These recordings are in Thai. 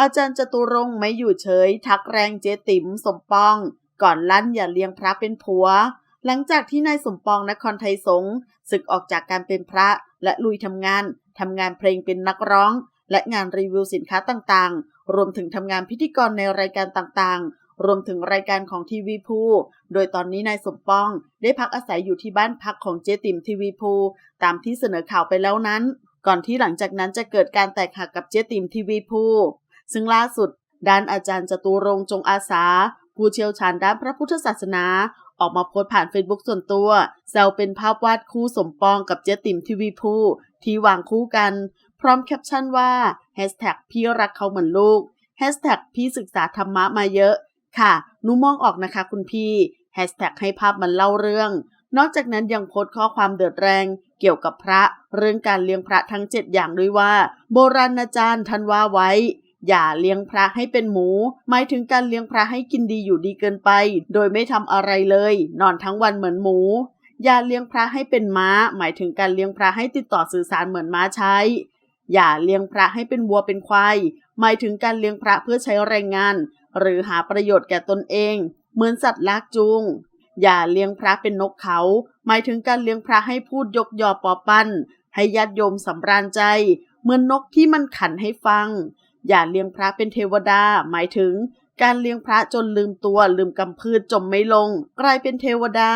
อาจารย์จตุรงค์ไม่อยู่เฉย ทักแรงเจ๊ติ๋มสมปอง ก่อนลั่นอย่าเลี้ยงพระเป็นผัว หลังจากที่นายสมปองนครไทยสงฆ์ศึกออกจากการเป็นพระและลุยทำงานทำงานเพลงเป็นนักร้อง และงานรีวิวสินค้าต่างๆ รวมถึงทำงานพิธีกรในรายการต่างๆ รวมถึงรายการของทีวีพูโดยตอนนี้นายสมปองได้พักอาศัยอยู่ที่บ้านพักของเจ๊ติ๋มทีวีพูตามที่เสนอข่าวไปแล้วนั้น ก่อนที่หลังจากนั้นจะเกิดการแตกหักกับเจ๊ติ๋มทีวีพู ซึ่งล่าสุด ด้านอาจารย์จตุรงจงอาสา ผู้เชี่ยวชาญด้านพระพุทธศาสนา ออกมาโพสผ่านเฟซบุ๊กส่วนตัวแซวเป็นภาพวาดคู่สมปองกับเจ๊ติ๋มทีวีพูที่วางคู่กัน พร้อมแคปชั่นว่า Hashtag พี่รักเขาเหมือนลูก Hashtag พี่ศึกษาธรรมะมาเยอะ ค่ะหนูมองออกนะคะคุณพี่ Hashtag ให้ภาพมันเล่าเรื่อง นอกจากนั้นยังโพสต์ข้อความเดือดแรงเกี่ยวกับพระ เรื่องการเลี้ยงพระทั้ง 7 อย่างด้วยว่า โบราณอาจารย์ท่านว่าไว้ อย่าเลี้ยงพระให้เป็นหมู หมายถึงการเลี้ยงพระให้กินดีอยู่ดีเกินไป โดยไม่ทำอะไรเลย นอนทั้งวันเหมือนหมู อย่าเลี้ยงพระให้เป็นม้า หมายถึงการเลี้ยงพระให้ติดต่อสื่อสารเหมือนม้าใช้ อย่าเลี้ยงพระให้เป็นวัวเป็นควายหมายถึงการเลี้ยงพระเพื่อใช้แรงงาน หรือหาประโยชน์แก่ตนเอง เหมือนสัตว์ลากจูงอย่าเลี้ยงพระเป็นนกเขา หมายถึงการเลี้ยงพระให้พูดยกยอปอปั้น ให้ญาติโยมสำราญใจ เหมือนนกที่มันขันให้ฟัง อย่าเลี้ยงพระเป็นเทวดา หมายถึง การเลี้ยงพระจนลืมตัว ลืมกำพืชจมไม่ลง กลายเป็นเทวดา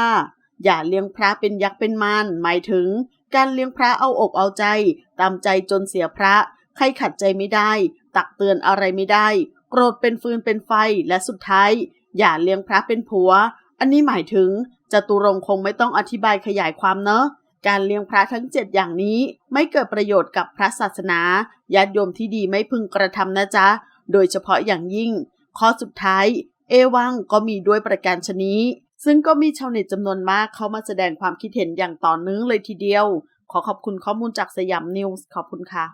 อย่าเลี้ยงพระเป็นยักษ์เป็นมารหมายถึง การเลี้ยงพระเอาอกเอาใจ ตามใจจนเสียพระ ใครขัดใจไม่ได้ ตักเตือนอะไรไม่ได้ โกรธเป็นฟืนเป็นไฟและสุดท้าย อย่าเลี้ยงพระเป็นผัว อันนี้หมายถึงจตุรงค์คงไม่ต้องอธิบายขยายความเนอะ การเลี้ยงพระทั้งเจ็ดอย่างนี้ไม่เกิดประโยชน์กับพระศาสนาญาติโยมที่ดีไม่พึงกระทำนะจ๊ะ โดยเฉพาะอย่างยิ่ง ข้อสุดท้าย เอวังก็มีด้วยประการชนี้ ซึ่งก็มีชาวเน็ตจำนวนมากเข้ามาแสดงความคิดเห็นอย่างต่อเนื่องเลยทีเดียว ขอขอบคุณข้อมูลจากสยามนิวส์ขอบคุณค่ะ